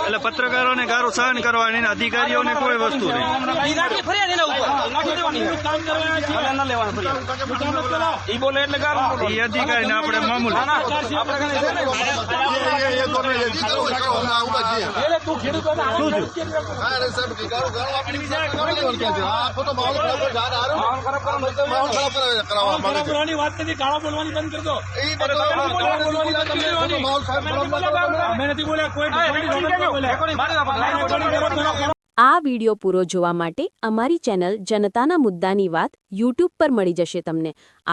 એટલે પત્રકારોને ગારો સહન કરવાની અધિકારીઓને કોઈ વસ્તુ નહીં. અધિકારીને આપણે ફરિયાદ એના ઉપર. નાખી દેવાની. હવે ન લેવાની ફરિયાદ. ઈ બોલે એટલે ગાળો બોલો. એ અધિકારીને આપણે મામૂલી ના, ના, આપણે કને છે ને. એટલે તું ખેડૂતોને આનંદ નથી કરી રહ્યો. માહોલ ખરાબ કરવાનો ખરાબ બોલવાની વાત નથી કાળા બોલવાની બંધ કરી દો બોલવાની નથી કરવાની. અમે નથી બોલ્યા કોઈ બોલ્યા આ વિડિયો પૂરો જોવા માટે અમારી ચેનલ જનતાના મુદ્દાની વાત યુટ્યુબ પર મળી જશે તમને